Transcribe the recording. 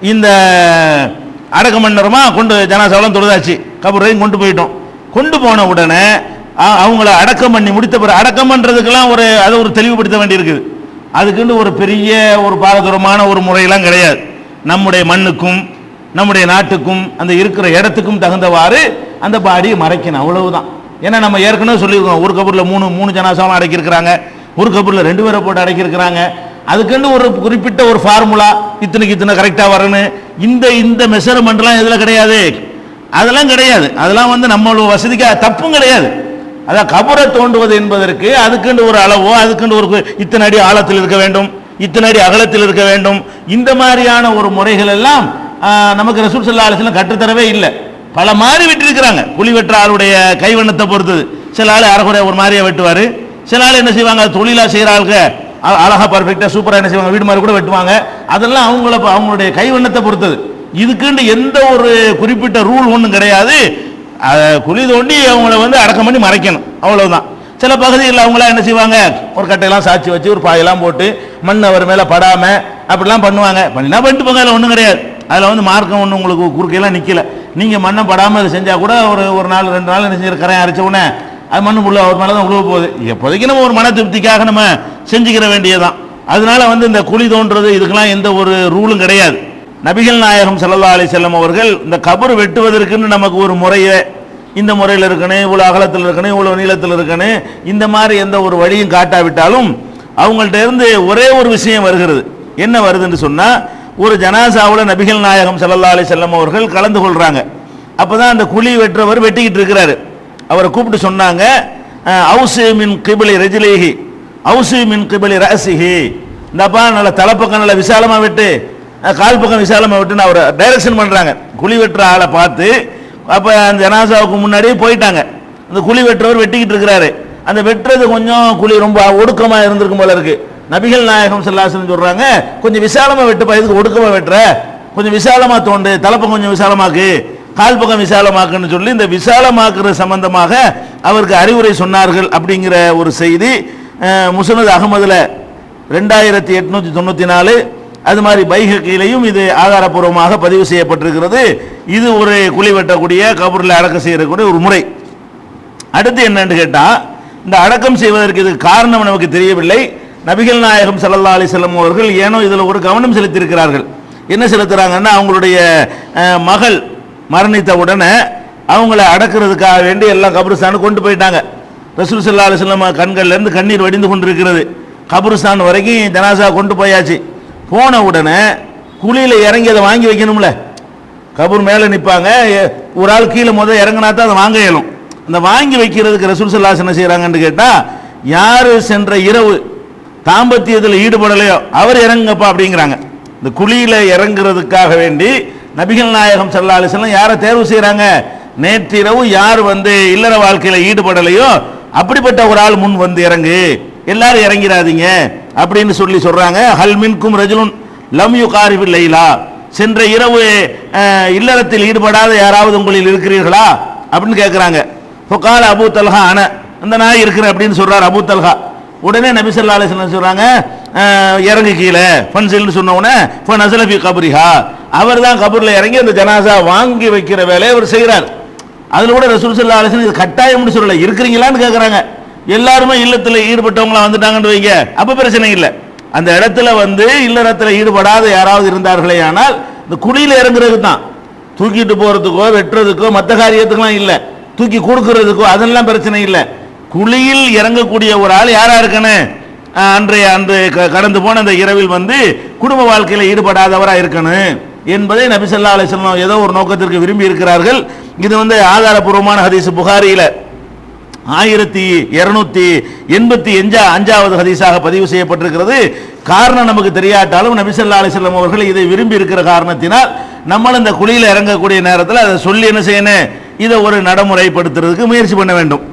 இந்த அடக்கம் பண்ணுறோமா கொண்டு ஜனாசாவெல்லாம் தொழுதாச்சு. கபூரையும் கொண்டு போயிட்டோம். கொண்டு போன உடனே அவங்கள அடக்கம் பண்ணி முடித்த பிறகு அடக்கம் பண்ணுறதுக்கெல்லாம் ஒரு அதை ஒரு தெளிவுபடுத்த வேண்டியிருக்குது. அதுக்குன்னு ஒரு பெரிய ஒரு பாரதூரமான ஒரு முறையெல்லாம் கிடையாது. நம்முடைய மண்ணுக்கும் நம்முடைய நாட்டுக்கும் அந்த இருக்கிற இடத்துக்கும் தகுந்தவாறு அந்த பாடியை மறைக்கணும். அவ்வளவுதான். ஏன்னா நம்ம ஏற்கனவே சொல்லியிருக்கோம் ஒரு கபூரில் மூணு மூணு ஜனாசாவும் அடக்கியிருக்கிறாங்க. ஒரு கபூரில் ரெண்டு பேரை போட்டு அடக்கியிருக்கிறாங்க. அதுக்குன்னு ஒரு குறிப்பிட்ட ஒரு ஃபார்முலா இத்தனைக்கு இத்தனை கரெக்டாக வரணும் இந்த இந்த மெஷர்மெண்ட்லாம் இதில் கிடையாது. அதெல்லாம் கிடையாது. அதெல்லாம் வந்து நம்மளோட வசதிக்கு தப்பும் கிடையாது. அதான் கபரை தோண்டுவது என்பதற்கு அதுக்குன்னு ஒரு அளவோ அதுக்குன்னு ஒரு இத்தனை அடி ஆழத்தில் இருக்க வேண்டும் இத்தனை அடி அகலத்தில் இருக்க வேண்டும். இந்த மாதிரியான ஒரு முறைகள் எல்லாம் நமக்கு ரசூல் சல்லா அலிஸ்லாம் கற்றுத்தரவே இல்லை. பல மாதிரி வெட்டிருக்கிறாங்க. குழி வெட்டுற ஆளுடைய கைவண்ணத்தை பொறுத்தது. சில ஆள் அரைகுறை ஒரு மாதிரியா வெட்டுவார். சில ஆள் என்ன செய்வாங்க? அது தொழிலா அழகா பர்ஃபெக்டாக சூப்பராக என்ன செய்வாங்க? வீடு மாதிரி கூட வெட்டுவாங்க. அதெல்லாம் அவங்கள அவங்களுடைய கைவண்ணத்தை பொறுத்தது. இதுக்குன்னு எந்த ஒரு குறிப்பிட்ட ரூல் ஒன்றும் கிடையாது. அதை குழி தோண்டி அவங்கள வந்து அடக்கம் பண்ணி மறைக்கணும். அவ்வளவுதான். சில பகுதிகளில் அவங்களாம் என்ன செய்வாங்க? ஒரு கட்டையெல்லாம் சாட்சி வச்சு ஒரு பாயெல்லாம் போட்டு மண் அவர் மேலே படாம அப்படிலாம் பண்ணுவாங்க. பண்ணினா பண்ணிட்டு போங்க அதில் ஒன்றும் கிடையாது. அதில் வந்து மார்க்கம் ஒன்றும் உங்களுக்கு குறுக்கையெல்லாம் நிற்கல நீங்கள் மண்ணை படாமல் அதை செஞ்சால் கூட ஒரு ஒரு நாள் ரெண்டு நாள் என்ன செஞ்சு கரையை அரைச்ச உடனே அது மண்ணு உள்ள அவர் மேலே தான் உழுவ போகுது. எப்போதைக்கு நம்ம ஒரு மன திருப்திக்காக நம்ம செஞ்சுக்கிற வேண்டியதுதான். அதனால வந்து இந்த குழி தோன்றது இதுக்கெல்லாம் எந்த ஒரு ரூலும் கிடையாது. நபிகள் நாயகம் ஸல்லல்லாஹு அலி செல்லம் அவர்கள் இந்த கபர் வெட்டுவதற்குன்னு நமக்கு ஒரு முறையை இந்த முறையில் இருக்கணும் இவ்வளோ அகலத்தில் இருக்கணும் இவ்வளோ நீளத்தில் இருக்கணும் இந்த மாதிரி எந்த ஒரு வழியும் காட்டாவிட்டாலும் அவங்கள்ட்ட இருந்து ஒரே ஒரு விஷயம் வருகிறது. என்ன வருதுன்னு சொன்னால் ஒரு ஜனாசாவில் நபிகள் நாயகம் ஸல்லல்லாஹு அலி செல்லம் அவர்கள் கலந்து கொள்கிறாங்க அப்போ தான் அந்த குழி வெட்டுறவர் வெட்டிக்கிட்டு இருக்கிறாரு. அவரை கூப்பிட்டு சொன்னாங்க அவுசு மின் கிபிலி ரஜிலேஹி அவுசு மின் கிபிலி ரசிஹி இந்தப்பா நல்ல தலைப்பக்கம் நல்ல விசாலமாக விட்டு கால் பக்கம் விசாலமாக விட்டுன்னு அவர் டைரக்ஷன் பண்ணுறாங்க குழி வெட்டுற ஆளை பார்த்து அப்போ அந்த ஜனாசாவுக்கு முன்னாடியே போயிட்டாங்க. அந்த குழி வெட்டுறவர் வெட்டிக்கிட்டு இருக்கிறாரு. அந்த வெட்டுறது கொஞ்சம் குழி ரொம்ப ஒடுக்கமாக இருந்திருக்கும் போல இருக்கு. நபிகள் நாயகம் செல்லாசன் சொல்றாங்க கொஞ்சம் விசாலமாக வெட்டுப்பா இதுக்கு ஒடுக்கமாக வெட்டுற? கொஞ்சம் விசாலமாக தோண்டு தலைப்பக்கம் கொஞ்சம் விசாலமாக்கு. கால்பகம் விசாலமாக்குன்னு சொல்லி இந்த விசாலமாக்குற சம்பந்தமாக அவருக்கு அறிவுரை சொன்னார்கள் அப்படிங்கிற ஒரு செய்தி முசனது அகமதில் அகமதுல ரெண்டாயிரத்தி எட்நூற்றி தொண்ணூற்றி நாலு. அது மாதிரி பைஹக்கிலையும் இது ஆதாரப்பூர்வமாக பதிவு செய்யப்பட்டிருக்கிறது. இது ஒரு குழி வெட்டக்கூடிய கபூரில் அடக்கம் செய்யக்கூடிய ஒரு முறை. அடுத்து என்னன்னு கேட்டால் இந்த அடக்கம் செய்வதற்கு இது காரணம் நமக்கு தெரியவில்லை. நபிகள் நாயகம் சல்லா அலைஹி அவர்கள் ஏனோ இதில் ஒரு கவனம் செலுத்தியிருக்கிறார்கள். என்ன செலுத்துகிறாங்கன்னா அவங்களுடைய மகள் மரணித்த உடனே அவங்கள அடக்கிறதுக்காக வேண்டி எல்லாம் கபருஸ்தானுக்கு கொண்டு போயிட்டாங்க. ரசூல் சல்லா அலுவலம் கண்கள்லேருந்து கண்ணீர் வடிந்து கொண்டிருக்கிறது. கபருஸ்தான் வரைக்கும் ஜனாசா கொண்டு போயாச்சு. போன உடனே குழியில் இறங்கி அதை வாங்கி வைக்கணும்ல. கபூர் மேலே நிற்பாங்க ஒரு ஆள் கீழே முதல் இறங்கினா தான் அதை வாங்க இயலும். அந்த வாங்கி வைக்கிறதுக்கு ரசூல் சல்லாஸ் என்ன செய்கிறாங்கன்னு கேட்டால் யார் சென்ற இரவு தாம்பத்தியத்தில் ஈடுபடலையோ அவர் இறங்குங்கப்பா அப்படிங்கிறாங்க. இந்த குழியில் இறங்குறதுக்காக வேண்டி நபிகள் நாயகம் சல்லா அலிஸ்லாம் யாரை தேர்வு செய்கிறாங்க நேற்றிரவு யார் வந்து இல்லற வாழ்க்கையில் ஈடுபடலையோ அப்படிப்பட்ட ஒரு ஆள் முன் வந்து இறங்கு. எல்லாரும் இறங்கிறாதீங்க அப்படின்னு சொல்லி சொல்றாங்க. ஹல் மின்கும் ரஜுலுன் லம் யு லைலா. சென்ற இரவு இல்லறத்தில் ஈடுபடாத யாராவது உங்களில் இருக்கிறீர்களா? அப்படின்னு கேட்குறாங்க ஃபொக்கால அபூ தல்ஹா அன அந்த நாய் இருக்கிறேன் அப்படின்னு சொல்றார் அபூ தல்ஹா. உடனே நபி அலிஸ்லாம் சொல்கிறாங்க இறங்கு கீழே. ஃபன்சில்னு சொன்ன உடனே ஃபன் அசலபி கபரிஹா. அவர் தான் கபூரில் இறங்கி அந்த ஜனாசா வாங்கி வைக்கிற வேலையை அவர் செய்கிறார். அதில் கூட ரசூல் சல்லா அலிசன் இது கட்டாயம்னு சொல்லலை இருக்கிறீங்களான்னு கேட்குறாங்க எல்லாருமே இல்லத்தில் ஈடுபட்டவங்களா வந்துட்டாங்கன்னு வைங்க அப்போ பிரச்சனை இல்லை. அந்த இடத்துல வந்து இல்லறத்தில் ஈடுபடாத யாராவது இருந்தார்களே ஆனால் இந்த குழியில் இறங்குறது தான். தூக்கிட்டு போகிறதுக்கோ வெட்டுறதுக்கோ மற்ற காரியத்துக்கெல்லாம் இல்லை. தூக்கி கொடுக்கறதுக்கோ அதெல்லாம் பிரச்சனை இல்லை. குழியில் இறங்கக்கூடிய ஒரு ஆள் யாராக இருக்கணும் அன்றைய அன்று க- கடந்து போன அந்த இரவில் வந்து குடும்ப வாழ்க்கையில் ஈடுபடாதவராக இருக்கணும் என்பதை நபிசல்லா ஸல்லல்லாஹு ஏதோ ஒரு நோக்கத்திற்கு விரும்பி இருக்கிறார்கள் இது வந்து ஆதாரபூர்வமான ஹதீஸ் புகாரியில் ஆயிரத்தி இருநூத்தி எண்பத்தி அஞ்சா அஞ்சாவது ஹதீஸாக பதிவு செய்யப்பட்டிருக்கிறது. காரணம் நமக்கு தெரியாட்டாலும் நபிசல்லா ஸல்லல்லாஹு அவர்கள் இதை விரும்பி இருக்கிற காரணத்தினால் நம்மளும் இந்த குழியில் இறங்கக்கூடிய நேரத்தில் அதை சொல்லி என்ன செய்யணும்? இதை ஒரு நடைமுறைப்படுத்துறதுக்கு முயற்சி பண்ண வேண்டும்.